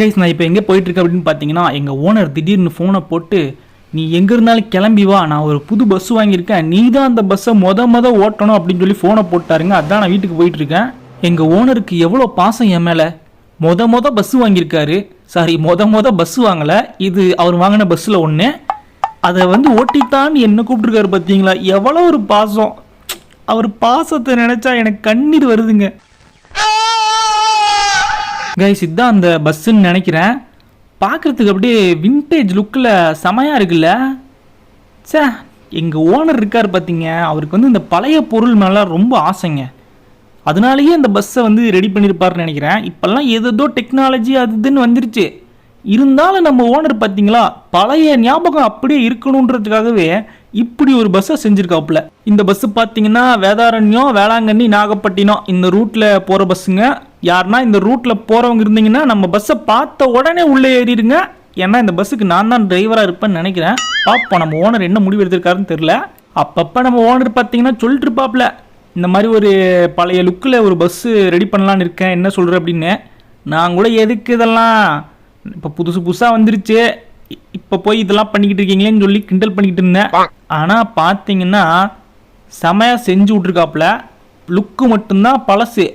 Guys நான் இப்போ எங்கே போயிட்டுருக்கேன் அப்படின்னு பார்த்தீங்கன்னா எங்கள் ஓனர் திடீர்னு ஃபோனை போட்டு நீ எங்கே இருந்தாலும் கிளம்பி வா நான் ஒரு புது பஸ் வாங்கியிருக்கேன். நீ தான் அந்த பஸ்ஸை மொத மொதல் ஓட்டணும் அப்படின்னு சொல்லி ஃபோனை போட்டாருங்க. அதான் நான் வீட்டுக்கு போயிட்டுருக்கேன். எங்கள் ஓனருக்கு எவ்வளோ பாசம் என் மேலே? மொத மொத பஸ் வாங்கியிருக்காரு. சாரி மொத மொத பஸ் வாங்கலை. இது அவர் வாங்கின பஸ்ஸில் ஒன்று அதை வந்து ஓட்டித்தான் என்ன கூப்பிட்டுருக்காரு பார்த்தீங்களா? எவ்வளோ ஒரு பாசம். அவர் பாசத்தை நினச்சா எனக்கு கண்ணீர் வருதுங்க. கைஸ் இதுதான் அந்த பஸ்ஸுன்னு நினைக்கிறேன். பார்க்குறதுக்கு அப்படியே வின்டேஜ் லுக்கில் செமையாக இருக்குல்ல. சே எங்கள் ஓனர் இருக்கார் பார்த்தீங்க அவருக்கு வந்து இந்த பழைய பொருள் மேலே ரொம்ப ஆசைங்க. அதனாலேயே இந்த பஸ்ஸை வந்து ரெடி பண்ணியிருப்பாருன்னு நினைக்கிறேன். இப்போல்லாம் ஏதோ டெக்னாலஜி அது இதுன்னு வந்துருச்சு. இருந்தாலும் நம்ம ஓனர் பார்த்தீங்களா பழைய ஞாபகம் அப்படியே இருக்கணுன்றதுக்காகவே இப்படி ஒரு பஸ்ஸை செஞ்சுருக்காப்புல. இந்த பஸ்ஸு பார்த்தீங்கன்னா வேதாரண்யம் வேளாங்கண்ணி நாகப்பட்டினம் இந்த ரூட்டில் போகிற பஸ்ஸுங்க யாருன்னா இந்த ரூட்டில் போகிறவங்க இருந்தீங்கன்னா நம்ம பஸ்ஸை பார்த்த உடனே உள்ளே ஏறிடுங்க. ஏன்னா இந்த பஸ்ஸுக்கு நான் தான் டிரைவராக இருப்பேன்னு நினைக்கிறேன். பார்ப்போம் நம்ம ஓனர் என்ன முடிவு எடுத்திருக்காருன்னு தெரில அப்பப்போ நம்ம ஓனர் பார்த்தீங்கன்னா சொல்லிட்டு இருப்பாப்ல இந்த மாதிரி ஒரு பழைய லுக்கில் ஒரு பஸ்ஸு ரெடி பண்ணலான்னு இருக்கேன் என்ன சொல்கிற அப்படின்னு. நான் கூட எதுக்கு இதெல்லாம்? இப்போ புதுசு புதுசாக வந்துருச்சு. இப்போ போய் இதெல்லாம் பண்ணிக்கிட்டு இருக்கீங்களேன்னு சொல்லி கிண்டல் பண்ணிக்கிட்டு இருந்தேன். ஆனால் பார்த்தீங்கன்னா செமையாக செஞ்சு விட்ருக்காப்புல லுக்கு மட்டும்தான் பழசு.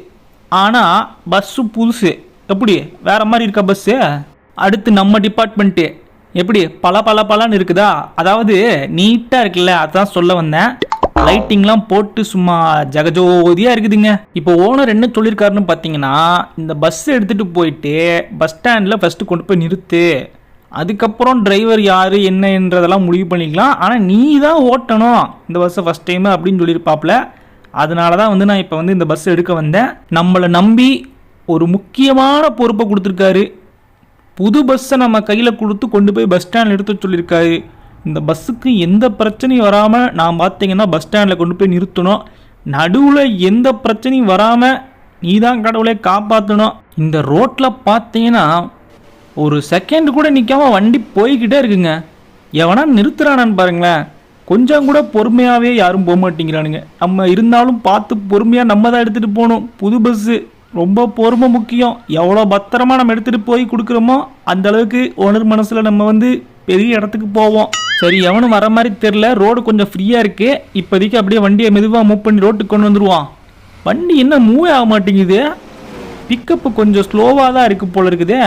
ஆனால் பஸ்ஸு புதுசு. எப்படி? வேறு மாதிரி இருக்கா பஸ்ஸு அடுத்து நம்ம டிபார்ட்மெண்ட்டு எப்படி? பல பல பலன்னு இருக்குதா? அதாவது நீட்டாக இருக்குல்ல அதான் சொல்ல வந்தேன். லைட்டிங்லாம் போட்டு சும்மா ஜகஜோதியாக இருக்குதுங்க. இப்போ ஓனர் என்ன சொல்லியிருக்காருன்னு பார்த்தீங்கன்னா இந்த பஸ் எடுத்துகிட்டு போயிட்டு பஸ் ஸ்டாண்டில் ஃபஸ்ட்டு கொண்டு போய் நிறுத்து. அதுக்கப்புறம் டிரைவர் யார் என்னன்றதெல்லாம் முடிவு பண்ணிக்கலாம். ஆனால் நீ தான் ஓட்டணும். இந்த பஸ்ஸை ஃபஸ்ட் டைம் அப்படின்னு சொல்லியிருப்பாப்ல அதனால தான் வந்து நான் இப்போ வந்து இந்த பஸ் எடுக்க வந்தேன். நம்மளை நம்பி ஒரு முக்கியமான பொறுப்பை கொடுத்துருக்காரு. புது பஸ்ஸை நம்ம கையில் கொடுத்து கொண்டு போய் பஸ் ஸ்டாண்டில் எடுத்து சொல்லியிருக்காரு. இந்த பஸ்ஸுக்கு எந்த பிரச்சனையும் வராமல் நான் பார்த்தீங்கன்னா பஸ் ஸ்டாண்டில் கொண்டு போய் நிறுத்தணும். நடுவில் எந்த பிரச்சனையும் வராமல் நீ தான் கடவுளை காப்பாற்றணும் இந்த ரோட்டில் பார்த்தீங்கன்னா ஒரு செகண்ட் கூட நிற்காம வண்டி போய்கிட்டே இருக்குங்க. எவனா நிறுத்துறானான்னு பாருங்களேன். கொஞ்சம் கூட பொறுமையாகவே யாரும் போக மாட்டேங்கிறானுங்க. நம்ம இருந்தாலும் பார்த்து பொறுமையாக நம்ம தான் எடுத்துகிட்டு போகணும். புது பஸ்ஸு ரொம்ப பொறுமை முக்கியம். எவ்வளோ பத்திரமா நம்ம எடுத்துகிட்டு போய் கொடுக்குறோமோ அந்த அளவுக்கு ஓனர் மனசில் நம்ம வந்து பெரிய இடத்துக்கு போவோம். சரி எவனும் வர மாதிரி தெரில ரோடு கொஞ்சம் ஃப்ரீயாக இருக்குது இப்போதைக்கு அப்படியே வண்டியை மெதுவாக மூவ் பண்ணி ரோட்டுக்கு கொண்டு வந்துடுவான் வண்டி என்ன மூவ் ஆக மாட்டேங்குது. பிக்கப்பு கொஞ்சம் ஸ்லோவாக தான் இருக்குது போல் இருக்குதே.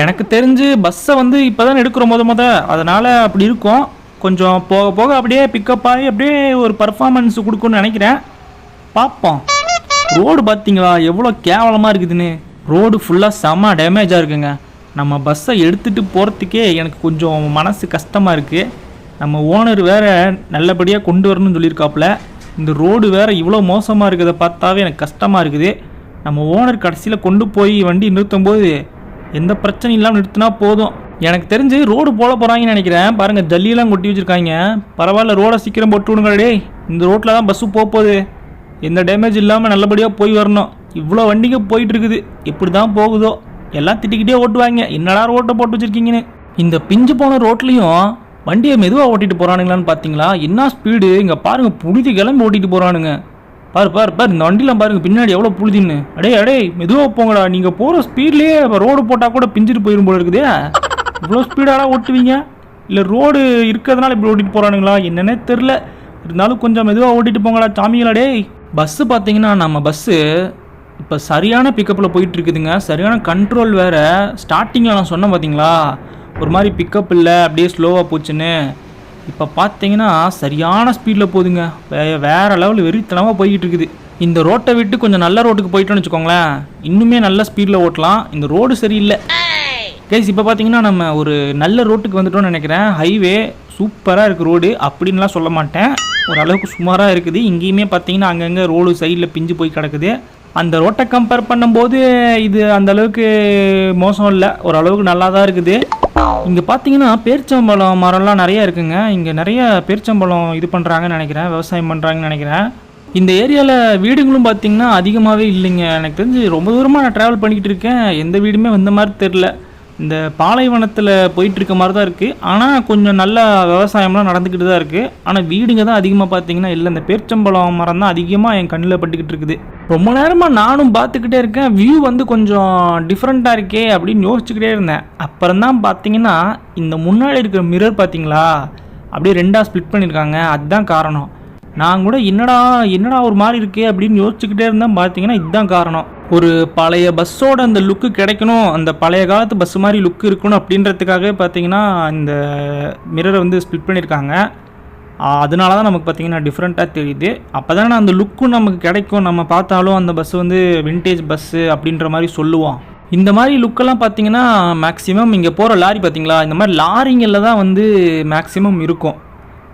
எனக்கு தெரிஞ்சு பஸ்ஸை வந்து இப்போ தான் எடுக்கிறோம் முத முத. அதனால் அப்படி இருக்கும். கொஞ்சம் போக போக அப்படியே பிக்கப் ஆகி அப்படியே ஒரு பர்ஃபார்மன்ஸ் கொடுக்கணும்னு நினைக்கிறேன். பார்ப்போம் ரோடு பார்த்தீங்களா எவ்வளோ கேவலமாக இருக்குதுன்னு. ரோடு ஃபுல்லாக செம்ம டேமேஜாக இருக்குங்க. நம்ம பஸ்ஸை எடுத்துகிட்டு போகிறதுக்கே எனக்கு கொஞ்சம் மனசு கஷ்டமாக இருக்குது நம்ம ஓனர் வேற நல்லபடியாக கொண்டு வரணும்னு சொல்லியிருக்காப்புல. இந்த ரோடு வேற இவ்வளோ மோசமாக இருக்கிறத பார்த்தாவே எனக்கு கஷ்டமாக இருக்குது. நம்ம ஓனர் கடைசியில் கொண்டு போய் வண்டி நிறுத்தும் போது எந்த பிரச்சனையும் இல்லாமல் நிறுத்தினா போதும். எனக்கு தெரிஞ்சு ரோடு போட போகிறாங்கன்னு நினைக்கிறேன். பாருங்கள் ஜல்லியெல்லாம் கொட்டி வச்சுருக்காங்க. பரவாயில்ல ரோடை சீக்கிரம் போட்டு விடுங்க டேய். இந்த ரோட்டில் தான் பஸ்ஸு போக போகுது. எந்த டேமேஜ் இல்லாமல் நல்லபடியாக போய் வரணும். இவ்வளோ வண்டிங்க போயிட்டு இருக்குது எப்படி தான் போகுதோ? எல்லாம் திட்டிக்கிட்டே ஓட்டுவாங்க. என்னடா ரோட்டை போட்டு வச்சிருக்கீங்கன்னு. இந்த பிஞ்சு போன ரோட்லேயும் வண்டியை மெதுவாக ஓட்டிட்டு போகிறானுங்களான்னு பார்த்தீங்களா என்ன ஸ்பீடு இங்கே பாருங்கள் புழுதி கிளம்பி ஓட்டிட்டு போகிறானுங்க பாரு பாரு பாரு இந்த வண்டிலாம் பாருங்க பின்னாடி எவ்வளோ புழுதின்னு. அடே அடே மெதுவாக போங்கடா. நீங்கள் போகிற ஸ்பீட்லேயே ரோடு போட்டால் கூட பிஞ்சிட்டு போயிடும் போல இருக்குதே. இவ்வளோ ஸ்பீடாக ஓட்டுவீங்க? இல்லை ரோடு இருக்கிறதுனால இப்படி ஓட்டிட்டு போகிறானுங்களா என்னன்னே தெரில இருந்தாலும் கொஞ்சம் மெதுவாக ஓட்டிட்டு போங்களா சாமிகளா டேய். பஸ்ஸு பார்த்தீங்கன்னா நம்ம பஸ்ஸு இப்போ சரியான பிக்கப்பில் போயிட்டுருக்குதுங்க. சரியான கண்ட்ரோல் வேறு. ஸ்டார்டிங்கில் நான் சொன்னேன் பார்த்தீங்களா ஒரு மாதிரி பிக்கப் இல்லை அப்படியே ஸ்லோவாக போச்சுன்னு. இப்போ பார்த்தீங்கன்னா சரியான ஸ்பீடில் போகுதுங்க. வே வேறு லெவல் வெறித்தனமாக போய்கிட்டு இருக்குது இந்த ரோட்டை விட்டு கொஞ்சம் நல்ல ரோட்டுக்கு போயிட்டோன்னு வச்சுக்கோங்களேன். இன்னுமே நல்ல ஸ்பீடில் ஓட்டலாம். இந்த ரோடு சரியில்லை. கைஸ் இப்போ பார்த்தீங்கன்னா நம்ம ஒரு நல்ல ரோட்டுக்கு வந்துட்டோம்னு நினைக்கிறேன். ஹைவே சூப்பராக இருக்குது ரோடு அப்படின்லாம் சொல்ல மாட்டேன். ஓரளவுக்கு சுமாராக இருக்குது. இங்கேயுமே பார்த்தீங்கன்னா அங்கங்கே ரோடு சைடில் பிஞ்சு போய் கிடக்குது. அந்த ரோட்டை கம்பேர் பண்ணும்போது இது அந்த அளவுக்கு மோசம் இல்லை. ஓரளவுக்கு நல்லா தான் இருக்குது. இங்கே பார்த்தீங்கன்னா பேரிச்சம்பழம் மரம்லாம் நிறையா இருக்குங்க. இங்கே நிறைய பேரிச்சம்பழம் இது பண்ணுறாங்கன்னு நினைக்கிறேன். விவசாயம் பண்ணுறாங்கன்னு நினைக்கிறேன். இந்த ஏரியாவில் வீடுங்களும் பார்த்தீங்கன்னா அதிகமாகவே இல்லைங்க. எனக்கு தெரிஞ்சு ரொம்ப தூரமாக நான் ட்ராவல் பண்ணிக்கிட்டு இருக்கேன். எந்த வீடுமே வந்த மாதிரி தெரில இந்த பாலைவனத்தில் போயிட்டுருக்க மாதிரி தான் இருக்குது ஆனால் கொஞ்சம் நல்ல விவசாயம்லாம் நடந்துக்கிட்டு தான் இருக்குது ஆனால் வீடுங்க தான் அதிகமாக பார்த்தீங்கன்னா இல்லை. இந்த பேர்ச்சம்பழம் மரம் தான் அதிகமாக என் கண்ணில் பட்டுக்கிட்டு இருக்குது. ரொம்ப நேரமாக நானும் பார்த்துக்கிட்டே இருக்கேன். வியூ வந்து கொஞ்சம் டிஃப்ரெண்ட்டாக இருக்கே அப்படின்னு யோசிச்சுக்கிட்டே இருந்தேன். அப்புறம் தான் பார்த்தீங்கன்னா இந்த முன்னாடி இருக்கிற மிரர் பார்த்தீங்களா அப்படியே ரெண்டாக ஸ்ப்ளிட் பண்ணியிருக்காங்க. அதுதான் காரணம். நான் கூட என்னடா என்னடா ஒரு மாதிரி இருக்கே அப்படின்னு யோசிச்சுக்கிட்டே இருந்தேன். பார்த்தீங்கன்னா இதுதான் காரணம். ஒரு பழைய பஸ்ஸோட அந்த லுக்கு கிடைக்கணும் அந்த பழைய காலத்து பஸ் மாதிரி லுக் இருக்கணும் அப்படின்றதுக்காகவே பார்த்தீங்கன்னா இந்த மிரரை வந்து ஸ்பிட் பண்ணியிருக்காங்க அதனால தான் நமக்கு பார்த்தீங்கன்னா டிஃப்ரெண்ட்டாக தெரியுது. அப்போ தானே அந்த லுக்கும் நமக்கு கிடைக்கும். நம்ம பார்த்தாலும் அந்த பஸ் வந்து வின்டேஜ் பஸ்ஸு அப்படின்ற மாதிரி சொல்லுவோம் இந்த மாதிரி லுக்கெல்லாம் பார்த்தீங்கன்னா மேக்ஸிமம் இங்கே போகிற லாரி பார்த்தீங்களா இந்த மாதிரி லாரிங்களில் தான் வந்து மேக்ஸிமம் இருக்கும்.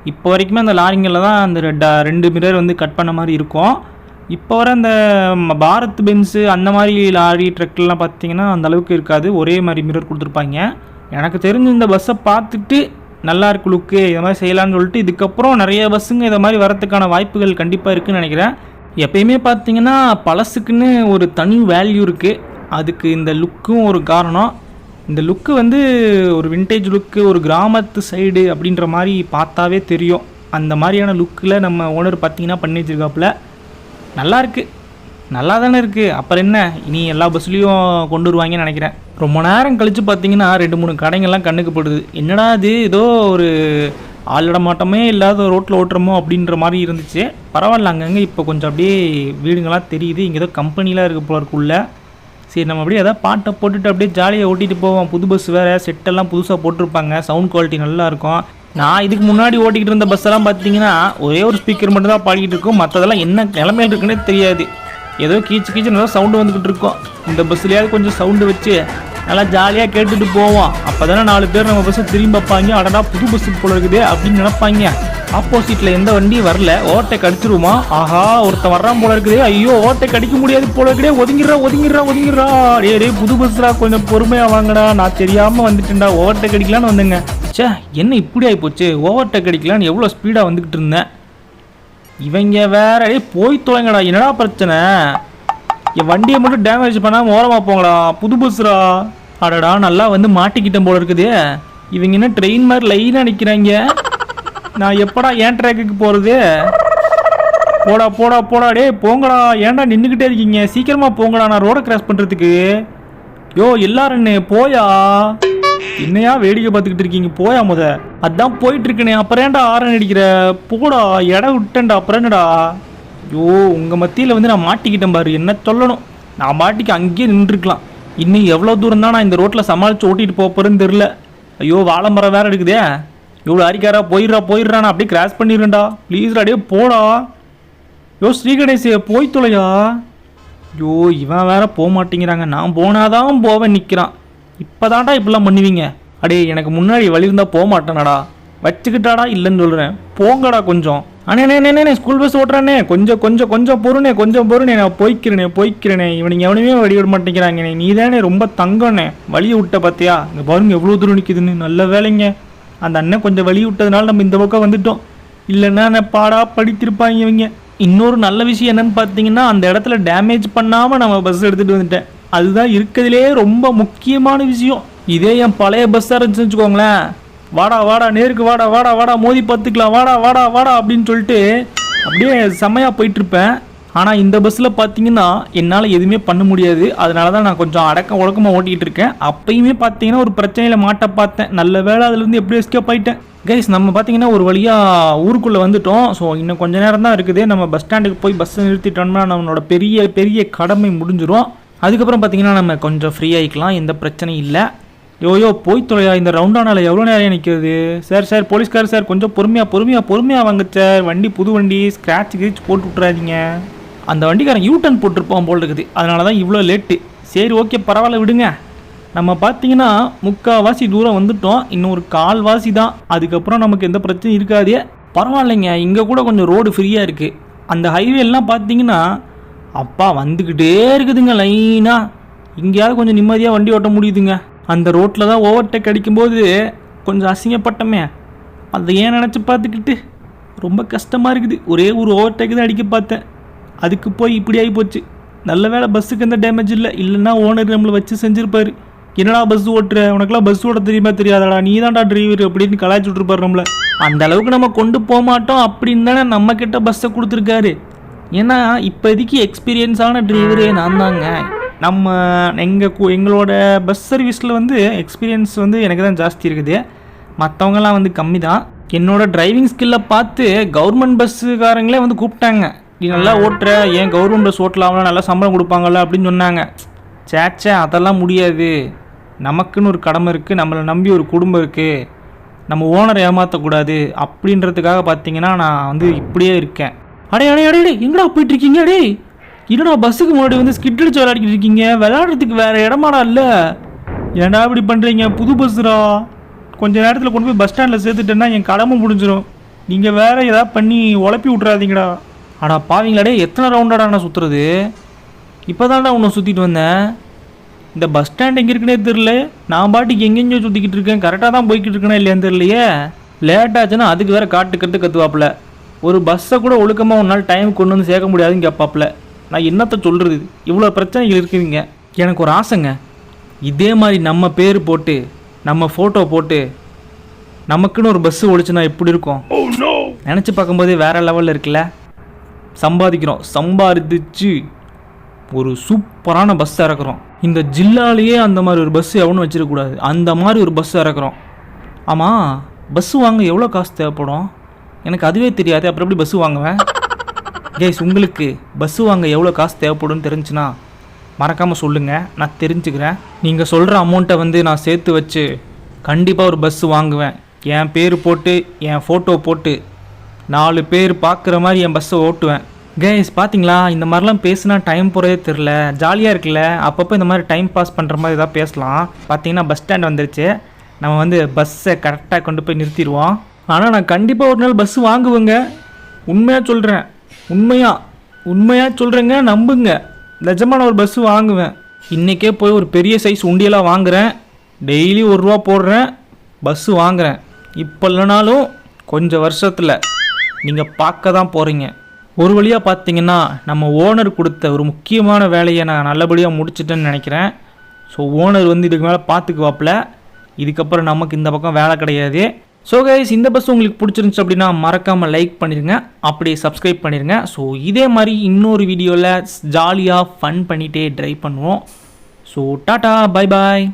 இப்போ வரைக்குமே அந்த லாரிங்களில் தான் அந்த ரெட்ட- ரெண்டு மிரர் வந்து கட் பண்ண மாதிரி இருக்கும். இப்போ வர அந்த பாரத் பென்ஸு அந்த மாதிரி லாரி ட்ரக்லாம் பார்த்தீங்கன்னா அந்த அளவுக்கு இருக்காது. ஒரே மாதிரி மிரர் கொடுத்துருப்பாங்க. எனக்கு தெரிஞ்சு இந்த பஸ்ஸை பார்த்துட்டு நல்லா இருக்கு லுக்கு இதை மாதிரி செய்யலாம்னு சொல்லிட்டு இதுக்கப்புறம் நிறைய பஸ்ஸுங்க இதை மாதிரி வரதுக்கான வாய்ப்புகள் கண்டிப்பாக இருக்குன்னு நினைக்கிறேன். எப்பயுமே பார்த்தீங்கன்னா பழசுக்குன்னு ஒரு தனி வேல்யூ இருக்குது அதுக்கு இந்த லுக்கும் ஒரு காரணம். இந்த லுக்கு வந்து ஒரு விண்டேஜ் லுக்கு ஒரு கிராமத்து சைடு அப்படின்ற மாதிரி பார்த்தாவே தெரியும். அந்த மாதிரியான லுக்கில் நம்ம ஓனர் பார்த்தீங்கன்னா பண்ணி வச்சிருக்காப்புல. நல்லா இருக்குது நல்லா தானே இருக்குது அப்புறம் என்ன? இனி எல்லா பஸ்லேயும் கொண்டு வருவாங்கன்னு நினைக்கிறேன். ரொம்ப நேரம் கழித்து பார்த்தீங்கன்னா ரெண்டு மூணு கடைங்கள்லாம் கண்ணுக்கு படுது. என்னடா இது? ஏதோ ஒரு ஆளிடமாட்டமே இல்லாத ரோட்டில் ஓட்டுறமோ அப்படின்ற மாதிரி இருந்துச்சு. பரவாயில்ல அங்கங்கே இப்போ கொஞ்சம் அப்படியே வீடுங்களாம் தெரியுது. இங்கே ஏதோ கம்பெனிலாம் இருக்க போல இருக்குள்ள சரி நம்ம அப்படியே எதாவது பாட்டை போட்டுட்டு அப்படியே ஜாலியாக ஓட்டிகிட்டு போவோம். புது பஸ் வேறு செட்டெல்லாம் புதுசாக போட்டிருப்பாங்க. சவுண்ட் குவாலிட்டி நல்லாயிருக்கும் நான் இதுக்கு முன்னாடி ஓட்டிக்கிட்டு இருந்த பஸ்ஸெல்லாம் பார்த்தீங்கன்னா ஒரே ஒரு ஸ்பீக்கர் மட்டும் தான் பாடிக்கிட்டு இருக்கும். மற்றதெல்லாம் என்ன நிலமையில இருக்குன்னே தெரியாது. ஏதோ கீச்சு கீச்சு நல்லா சவுண்டு வந்துக்கிட்டு இருக்கோம். இந்த பஸ்லையாவது கொஞ்சம் சவுண்டு வச்சு நல்லா ஜாலியாக கேட்டுட்டு போவோம். அப்போ தானே நாலு பேர் நம்ம பஸ்ஸை திரும்பி பார்ப்பாங்க அடடா புது பஸ் போல இருக்குது அப்படின்னு நினைப்பாங்க. ஆப்போசிட்டில் எந்த வண்டியும் வரல. ஓட்டை கடிச்சிருமா ஆஹா ஒருத்தன் வர்றான் போல இருக்குது. ஐயோ ஓட்டை கடிக்க முடியாது போல இருக்குதே. ஒதுங்கிடுறா ஒதுங்கிடுறா ஒதுங்கிடுறா. டே புது பஸ்ஸா கொஞ்சம் பொறுமையாக வாங்கடா. நான் தெரியாமல் வந்துட்டேன்டா. ஓட்டை கடிக்கலான்னு வந்தேங்க. ச்சே என்ன இப்படி ஆகிப்போச்சு ஓவர்டேக் அடிக்கலான்னு எவ்வளோ ஸ்பீடாக வந்துக்கிட்டு இருந்தேன். இவங்க வேற போய் தொலைங்கடா என்னடா பிரச்சனை? என் வண்டியை மட்டும் டேமேஜ் பண்ணாமல் ஓரமாக போங்கடா புது புதுசுரா அடடா நல்லா வந்து மாட்டிக்கிட்டேன் போல இருக்குது. இவங்க என்ன ட்ரெயின் மாதிரி லைனாக நிற்கிறாங்க நான் எப்படா ஏன் ட்ராக்குக்கு போகிறது போடா போடா போடா டே போங்கடா ஏன்டா நின்றுக்கிட்டே இருக்கீங்க? சீக்கிரமாக போங்கடா நான் ரோடை கிராஸ் பண்ணுறதுக்கு யோ எல்லாரும் போயா? என்னையா வேடிக்கை பார்த்துக்கிட்டு இருக்கீங்க? போயா முத. அதான் போயிட்டு இருக்கனே அப்புறம் ஏன்டா ஆரன் அடிக்கிற? போடா இடம் விட்டேன்டா. அப்புறம் என்னடா? ஐயோ உங்கள் மத்தியில் வந்து நான் மாட்டிக்கிட்டேன் பாரு. என்ன சொல்லணும்? நான் மாட்டிக்கு அங்கேயே நின்றுருக்கலாம். இன்னும் எவ்வளோ தூரம் தான் நான் இந்த ரோட்டில் சமாளித்து ஓட்டிகிட்டு போகிறேன்னு தெரில ஐயோ வாழை மரம் வேறு இருக்குதே இவ்வளோ அரிக்காரா? போயிடுறா போயிடுறா. நான் அப்படியே கிராஸ் பண்ணிடுறேன்டா. ப்ளீஸ்டா அப்படியே போடா. யோ ஸ்ரீகணேஷ் போய் தொலையா? ஐயோ இவன் வேற போக மாட்டேங்கிறாங்க நான் போனாதான் போவேன் நிற்கிறான் இப்போதான்டா இப்படிலாம் பண்ணுவீங்க? அடே எனக்கு முன்னாடி வழி இருந்தால் போக மாட்டேனடா. வச்சுக்கிட்டாடா இல்லைன்னு சொல்கிறேன் போங்கடா கொஞ்சம். அண்ணே அண்ணே, அண்ணே ஸ்கூல் பஸ் ஓட்டுறானே கொஞ்சம் கொஞ்சம் கொஞ்சம் பொறுனே கொஞ்சம் பொறுனே நான் போய்க்கிறேனே போய்க்கிறேனே இவனுங்க எவனுமே வழி விட மாட்டேங்கிறாங்கண்ணே. நீ தானே ரொம்ப தங்கண்ணே வழி விட்ட பார்த்தியா இங்கே பாருங்க எவ்வளோ தூரம் நிற்கிதுன்னு நல்ல வேலைங்க. அந்த அண்ணன் கொஞ்சம் வழி விட்டதுனால நம்ம இந்த பக்கம் வந்துட்டோம். இல்லைன்னா நான் பாடா படித்திருப்பாங்க இவங்க. இன்னொரு நல்ல விஷயம் என்னன்னு பார்த்தீங்கன்னா அந்த இடத்துல டேமேஜ் பண்ணாமல் நம்ம பஸ் எடுத்துகிட்டு வந்துட்டேன். அதுதான் இருக்கிறதுலே ரொம்ப முக்கியமான விஷயம். இதே என் பழைய பஸ்ஸாக இருந்துச்சுன்னு வச்சுக்கோங்களேன். வாடா வாடா நேருக்கு வாடா வாடா வாடா மோதி பார்த்துக்கலாம். வாடா வாடா வாடா அப்படின்னு சொல்லிட்டு அப்படியே செம்மையாக போயிட்டுருப்பேன். ஆனால் இந்த பஸ்ஸில் பார்த்தீங்கன்னா என்னால் எதுவுமே பண்ண முடியாது. அதனால தான் நான் கொஞ்சம் அடக்க உடக்கமாக ஓட்டிகிட்டு இருக்கேன் அப்பயுமே பார்த்தீங்கன்னா ஒரு பிரச்சனையில் மாட்ட பார்த்தேன். நல்ல வேலை அதுலேருந்து எப்படியோ எஸ்கேப் ஆகிட்டேன் கைஸ் நம்ம பார்த்தீங்கன்னா ஒரு வழியாக ஊருக்குள்ளே வந்துட்டோம். ஸோ இன்னும் கொஞ்ச நேரம் தான் இருக்குது. நம்ம பஸ் ஸ்டாண்டுக்கு போய் பஸ்ஸை நிறுத்திட்டோம்னா நம்மளோட பெரிய பெரிய கடமை முடிஞ்சிடும் அதுக்கப்புறம் பார்த்தீங்கன்னா நம்ம கொஞ்சம் ஃப்ரீ ஆகிக்கலாம் எந்த பிரச்சனையும் இல்லை. யோயோ போய் தொலையா இந்த ரவுண்டானால எவ்வளோ நேரம் நிற்கிறது? சார் சார் போலீஸ்கார் சார் கொஞ்சம் பொறுமையாக பொறுமையாக பொறுமையாக வாங்க சார் வண்டி புது வண்டி ஸ்க்ராட்ச் கிரீச் போட்டு விட்றாதீங்க அந்த வண்டிக்காரன் யூ டர்ன் போட்டிருப்பான் போல் இருக்குது. அதனால தான் இவ்வளோ லேட்டு சரி ஓகே பரவாயில்ல விடுங்க. நம்ம பார்த்தீங்கன்னா முக்கால்வாசி தூரம் வந்துட்டோம். இன்னும் ஒரு கால்வாசி தான். அதுக்கப்புறம் நமக்கு எந்த பிரச்சனையும் இருக்காதே. பரவாயில்லைங்க. இங்கே கூட கொஞ்சம் ரோடு ஃப்ரீயாக இருக்குது அந்த ஹைவேலாம் பார்த்தீங்கன்னா அப்பா வந்துக்கிட்டே இருக்குதுங்க லைனாக இங்கேயாவது கொஞ்சம் நிம்மதியாக வண்டி ஓட்ட முடியுதுங்க. அந்த ரோட்டில் தான் ஓவர்டேக் அடிக்கும்போது கொஞ்சம் அசிங்கப்பட்டமே. அதை ஏன் நினச்சி பார்த்துக்கிட்டு? ரொம்ப கஷ்டமாக இருக்குது. ஒரே ஒரு ஓவர்டேக் தான் அடிக்க பார்த்தேன். அதுக்கு போய் இப்படி ஆகி போச்சு. நல்ல வேளை பஸ்ஸுக்கு எந்த டேமேஜ் இல்லை. இல்லைன்னா ஓனர் நம்மளை வச்சு செஞ்சுருப்பாரு. என்னடா பஸ் ஓட்டுற? உனக்கெல்லாம் பஸ் ஓட தெரியுமா தெரியாதடா? நீ தான்டா டிரைவர் அப்படின்னு கலாய்ச்சி விட்டுருப்பாரு நம்மளை. அந்த அளவுக்கு நம்ம கொண்டு போக மாட்டோம். அப்படின்னு தானே நம்மக்கிட்ட பஸ்ஸை கொடுத்துருக்காரு. ஏன்னா இப்போதைக்கு எக்ஸ்பீரியன்ஸான டிரைவரே நான் தாங்க நம்ம எங்கள் எங்களோட பஸ் சர்வீஸில் வந்து எக்ஸ்பீரியன்ஸ் வந்து எனக்கு தான் ஜாஸ்தி இருக்குது. மற்றவங்கலாம் வந்து கம்மி தான் என்னோட டிரைவிங் ஸ்கில்லை பார்த்து கவர்மெண்ட் பஸ்ஸுக்காரங்களே வந்து கூப்பிட்டாங்க. நீ நல்லா ஓட்டுற ஏன் கவர்மெண்ட் பஸ் ஓட்டலாம்ல நல்லா சம்பளம் கொடுப்பாங்கல்ல? அப்படின்னு சொன்னாங்க. சேச்சே அதெல்லாம் முடியாது. நமக்குன்னு ஒரு கடமை இருக்குது நம்மளை நம்பி ஒரு குடும்பம் இருக்குது நம்ம ஓனரை ஏமாற்றக்கூடாது அப்படின்றதுக்காக பார்த்தீங்கன்னா நான் வந்து இப்படியே இருக்கேன். அடே அடே அடே அடே, எங்கடா போயிட்டு இருக்கீங்க அடே இல்லைடா பஸ்ஸுக்கு முன்னாடி வந்து ஸ்கிட் அடிச்சு விளையாடிக்கிட்டு இருக்கீங்க? விளையாடுறதுக்கு வேற இடமாடா இல்லை. ஏன்டா இப்படி பண்ணுறீங்க புது பஸ்ஸுடா. கொஞ்ச நேரத்தில் கொண்டு போய் பஸ் ஸ்டாண்டில் சேர்த்துட்டேன்னா என் கடமை முடிஞ்சிடும் நீங்கள் வேற ஏதாவது பண்ணி உழப்பி விட்றாதீங்கடா அடா பாவீங்களாடே எத்தனை ரவுண்டாடா நான் சுற்றுறது இப்போ தான்டா உன்னை சுற்றிட்டு வந்தேன். இந்த பஸ் ஸ்டாண்ட் எங்கே இருக்குன்னே தெரில நான் பாட்டுக்கு எங்கெங்கேயோ சுற்றிக்கிட்டு இருக்கேன். கரெக்டாக தான் போய்கிட்டு இருக்கேனா இல்லையான்னு தெரியலையே. லேட் ஆச்சுன்னா அதுக்கு வேறு காட்டுக்கிறது கற்றுவாப்பில்ல ஒரு பஸ்ஸை கூட ஒழுக்கமாக ஒரு நாள் டைம் கொண்டு வந்து சேர்க்க முடியாதுன்னு கேட்பாப்புல நான் என்னத்த சொல்கிறது இவ்வளோ பிரச்சனைகள் இருக்குதுங்க. எனக்கு ஒரு ஆசைங்க. இதே மாதிரி நம்ம பேர் போட்டு நம்ம ஃபோட்டோ போட்டு நமக்குன்னு ஒரு பஸ்ஸு ஓடிச்சுன்னா எப்படி இருக்கும்? நினச்சி பார்க்கும்போதே வேற லெவலில் இருக்குல்ல? சம்பாதிக்கிறோம். சம்பாதிச்சு ஒரு சூப்பரான பஸ் இறக்குறோம். இந்த ஜில்லாலேயே அந்த மாதிரி ஒரு பஸ் எவனும் வச்சிருக்கக்கூடாது அந்த மாதிரி ஒரு பஸ் இறக்குறோம். ஆமாம் பஸ் வாங்க எவ்வளோ காசு தேவைப்படும்? எனக்கு அதுவே தெரியாது அப்புறம் எப்படி பஸ் வாங்குவேன்? கேஸ் உங்களுக்கு பஸ்ஸு வாங்க எவ்வளோ காசு தேவைப்படும்னு தெரிஞ்சுன்னா மறக்காமல் சொல்லுங்கள் நான் தெரிஞ்சுக்கிறேன். நீங்கள் சொல்கிற அமௌண்ட்டை வந்து நான் சேர்த்து வச்சு கண்டிப்பாக ஒரு பஸ்ஸு வாங்குவேன். என் பேர் போட்டு என் ஃபோட்டோ போட்டு நாலு பேர் பார்க்குற மாதிரி என் பஸ்ஸை ஓட்டுவேன். கேஸ் பார்த்தீங்களா இந்த மாதிரிலாம் பேசுனா டைம் போகிறதே தெரில ஜாலியாக இருக்குல்ல? அப்பப்போ இந்த மாதிரி டைம் பாஸ் பண்ணுற மாதிரி ஏதாவது பேசலாம். பார்த்தீங்கன்னா பஸ் ஸ்டாண்ட் வந்துருச்சு. நம்ம வந்து பஸ்ஸை கரெக்டாக கொண்டு போய் நிறுத்திடுவோம். ஆனால் நான் கண்டிப்பாக ஒரு நாள் பஸ் வாங்குவேங்க. உண்மையாக சொல்கிறேன் உண்மையாக உண்மையாக சொல்கிறேங்க நம்புங்க. நிஜமான ஒரு பஸ் வாங்குவேன். இன்றைக்கே போய் ஒரு பெரிய சைஸ் உண்டியெல்லாம் வாங்குறேன். டெய்லி ஒரு ரூபா போடுறேன். பஸ்ஸு வாங்குறேன். இப்போ இல்லைனாலும் கொஞ்சம் வருஷத்தில் நீங்கள் பார்க்க தான் போகிறீங்க ஒரு வழியாக பார்த்தீங்கன்னா நம்ம ஓனர் கொடுத்த ஒரு முக்கியமான வேலையை நான் நல்லபடியாக முடிச்சிட்டேன்னு நினைக்கிறேன். ஸோ ஓனர் வந்து இதுக்கு மேலே பார்த்துக்குவாப்புல. இதுக்கப்புறம் நமக்கு இந்த பக்கம் வேலை கிடையாது. ஸோ கைஸ் இந்த பஸ் உங்களுக்கு பிடிச்சிருந்துச்சு அப்படின்னா மறக்காமல் லைக் பண்ணிடுங்க அப்படியே சப்ஸ்கிரைப் பண்ணிடுங்க ஸோ இதே மாதிரி இன்னொரு வீடியோவில் ஜாலியாக ஃபன் பண்ணிகிட்டே ட்ரை பண்ணுவோம். So tata bye bye